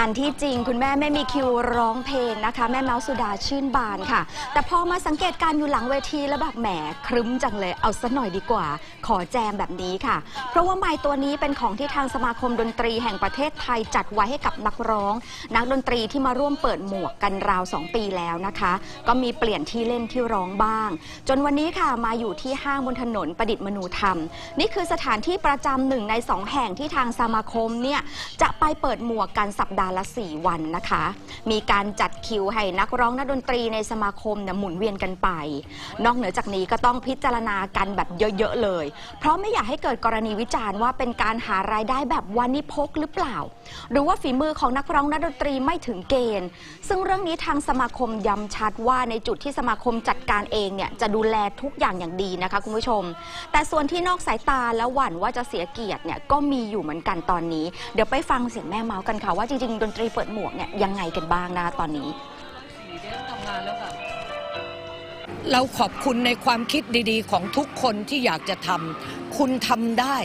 อันที่จริงคุณแม่ไม่มีคิวร้องเพลงนะคะ แม่เมาส์สุดาชื่นบานค่ะ แต่พอมาสังเกตการณ์อยู่หลังเวทีแล้วแบบแหมครึ้มจังเลยเอาซะหน่อยดีกว่า ขอแจมแบบนี้ค่ะ เพราะว่าไม้ตัวนี้เป็นของที่ทางสมาคมดนตรีแห่งประเทศไทยจัดไว้ให้กับนักร้อง นักดนตรีที่มาร่วมเปิดหมวกกันราว 2 ปีแล้วนะคะ ก็มีเปลี่ยนที่เล่นที่ร้องบ้าง จนวันนี้ค่ะมาอยู่ที่ห้างบนถนนประดิษฐ์มนูธรรม นี่คือสถานที่ประจำหนึ่งในสองแห่งที่ทางสมาคมเนี่ยจะไปเปิดหมวกกันสัปดาห์ละ 4 วันนะคะ มีการจัดคิวให้นักร้องนักดนตรีในสมาคมเนี่ยหมุนเวียนกันไป นอกเหนือจากนี้ก็ต้องพิจารณากันแบบเยอะ ๆ เลย เพราะไม่อยากให้เกิดกรณีวิจารณ์ว่าเป็นการหารายได้แบบวันนี้พกหรือเปล่า หรือว่าฝีมือของนักร้องนักดนตรีไม่ถึงเกณฑ์ ซึ่งเรื่องนี้ทางสมาคมย้ำชัดว่าในจุดที่สมาคมจัดการเองเนี่ยจะดูแลทุกอย่างอย่างดีนะคะคุณผู้ชม แต่ส่วนที่นอกสายตาแล้วหวั่นว่าจะเสียเกียรติเนี่ยก็มีอยู่เหมือนกันตอนนี้ เดี๋ยวไปฟังเสียงแม่เมาส์กันค่ะว่าจริงดนตรีเปิดหมวกเนี่ยยังไงกันบ้างนะตอนนี้เราขอบคุณในความคิดดีๆ ของทุกคนที่อยากจะทำคุณทำได้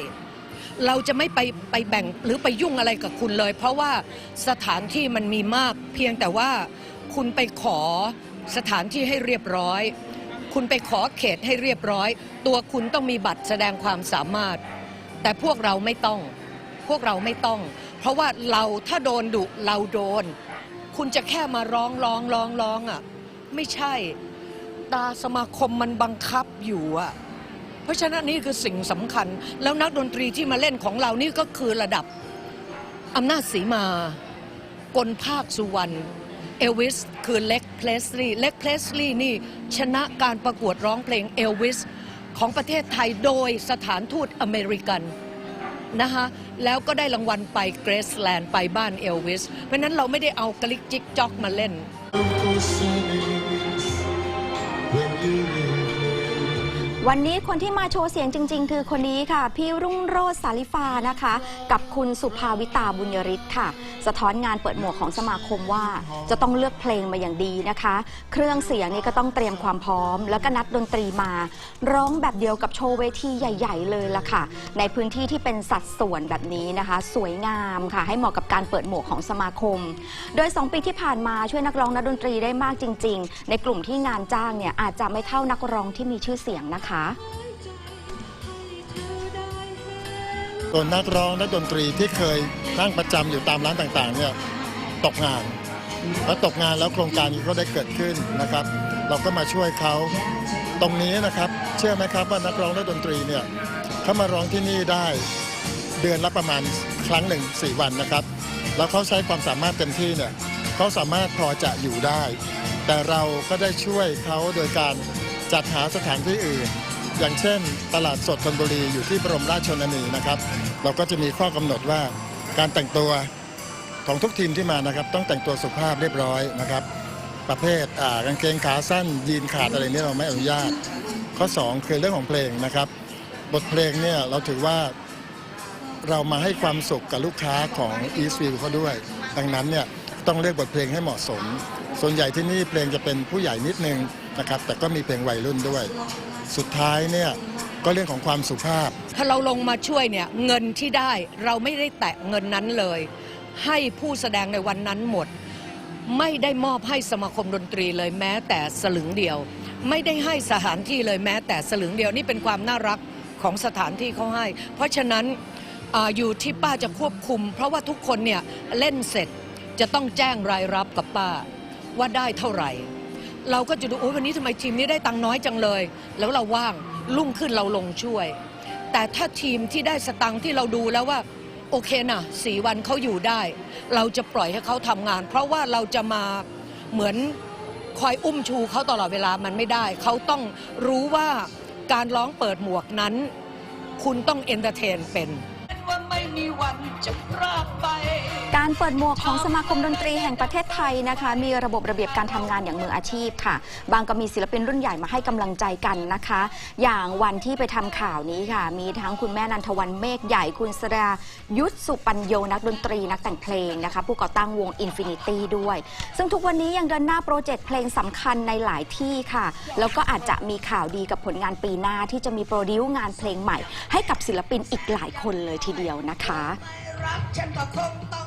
เราจะไม่ไปไปแบ่งหรือไปยุ่งอะไรกับคุณเลย เพราะว่าสถานที่มันมีมากเพียงแต่ว่าคุณไปขอสถานที่ให้เรียบร้อย คุณไปขอเขตให้เรียบร้อย ตัวคุณต้องมีบัตรแสดงความสามารถ แต่พวกเราไม่ต้อง พวกเราไม่ต้อง เพราะว่าเราถ้าโดนดุเราโดน คุณจะแค่มาร้องร้องร้องร้องอะไม่ใช่ ตาสมาคมมันบังคับอยู่อะเพราะฉะนั้นนี่คือสิ่งสำคัญ แล้วนักดนตรีที่มาเล่นของเรานี่ก็คือระดับอำนาจสีมากลภาคสุวรรณเอลวิสคือเล็กเพลสลีย์เล็กเพลสลีย์นี่ชนะการประกวดร้องเพลงเอลวิสของประเทศไทยโดยสถานทูตอเมริกัน นะคะแล้วก็ได้รางวัลไปเกรซแลนด์ไปบ้านเอลวิส เพราะนั้นเราไม่ได้เอากลิกจิกจอกมาเล่น วันนี้คนที่มาโชว์เสียงจริง ๆ คือคนนี้ค่ะ พี่รุ่งโรจน์สาลิฟานะคะ กับคุณสุภาวิตาบุญยริศค่ะ สะท้อนงานเปิดหมวกของสมาคมว่า จะต้องเลือกเพลงมาอย่างดีนะคะ เครื่องเสียงนี่ก็ต้องเตรียมความพร้อม แล้วก็นัดดนตรีมา ร้องแบบเดียวกับโชว์เวทีใหญ่ ๆ เลยล่ะค่ะ ในพื้นที่ที่เป็นสัดส่วนแบบนี้นะคะ สวยงามค่ะ ให้เหมาะกับการเปิดหมวกของสมาคม โดย 2 ปีที่ผ่านมาช่วยนักร้องนักดนตรีได้มากจริง ๆ ในกลุ่มที่งานจ้างเนี่ยอาจจะไม่เท่านักร้องที่มีชื่อเสียงนะคะส่วนนักร้องนักดนตรีที่เคยนั่งประจำอยู่ตามร้านต่างๆเนี่ยตกงาน แล้วตกงานแล้วโครงการนี้ก็ได้เกิดขึ้นนะครับ เราก็มาช่วยเขาตรงนี้นะครับ เชื่อไหมครับว่านักร้องนักดนตรีเนี่ยเขามาร้องที่นี่ได้เดือนละประมาณครั้งหนึ่งสี่วันนะครับ แล้วเขาใช้ความสามารถเต็มที่เนี่ยเขาสามารถพอจะอยู่ได้ แต่เราก็ได้ช่วยเขาโดยการ จัดหาสถานที่อื่น อย่างเช่น ตลาดสดธนบุรีอยู่ที่บรมราชชนนีนะครับ เราก็จะมีข้อกำหนดว่าการแต่งตัวของทุกทีมที่มานะครับ ต้องแต่งตัวสุภาพเรียบร้อยนะครับ ประเภทอ่ากางเกงขาสั้น ยีนขาดอะไรนี่เราไม่อนุญาต ข้อ 2 คือเรื่องของเพลงนะครับ บทเพลงเนี่ยเราถือว่าเรามาให้ความสุขกับลูกค้าของ Eastview เขาด้วย ดังนั้นเนี่ยต้องเลือกบทเพลงให้เหมาะสม ส่วนใหญ่ที่นี่เพลงจะเป็นผู้ใหญ่นิดนึง นะครับ แต่ก็มีเพลงวัยรุ่นด้วย สุดท้ายเนี่ยก็เรื่องของความสุภาพ ถ้าเราลงมาช่วยเนี่ยเงินที่ได้เราไม่ได้แตะเงินนั้นเลย ให้ผู้แสดงในวันนั้นหมด ไม่ได้มอบให้สมาคมดนตรีเลยแม้แต่สลึงเดียว ไม่ได้ให้สถานที่เลยแม้แต่สลึงเดียวนี่เป็นความน่ารักของสถานที่เขาให้ เพราะฉะนั้นออยู่ที่ป้าจะควบคุม เพราะว่าทุกคนเนี่ยเล่นเสร็จจะต้องแจ้งรายรับกับป้าว่าได้เท่าไหร่ เราก็จะดูโอ้วันนี้ทำไมทีมนี้ได้ตังค์น้อยจังเลย แล้วเราว่างรุ่งขึ้นเราลงช่วย แต่ถ้าทีมที่ได้สตังค์ที่เราดูแล้วว่าโอเคนะสี่วันเขาอยู่ได้ เราจะปล่อยให้เขาทำงาน เพราะว่าเราจะมาเหมือนคอยอุ้มชูเขาตลอดเวลามันไม่ได้ เขาต้องรู้ว่าการร้องเปิดหมวกนั้น คุณต้องเอนเตอร์เทนเป็นว่าไม่มีวันจะพรากไป การเปิดหมวกของสมาคมดนตรีแห่งประเทศไทยนะคะ มีระบบระเบียบการทำงานอย่างมืออาชีพค่ะ บางก็มีศิลปินรุ่นใหญ่มาให้กำลังใจกันนะคะ อย่างวันที่ไปทำข่าวนี้ค่ะ มีทั้งคุณแม่นันทวันเมฆใหญ่คุณสรายุทธสุปัญโยนักดนตรีนักแต่งเพลงนะคะ ผู้ก่อตั้งวง Infinity ด้วย ซึ่งทุกวันนี้ยังเดินหน้าโปรเจกต์เพลงสำคัญในหลายที่ค่ะ แล้วก็อาจจะมีข่าวดีกับผลงานปีหน้าที่จะมีโปรดิวงานเพลงใหม่ ให้กับศิลปินอีกหลายคนเลยทีเดียวนะคะ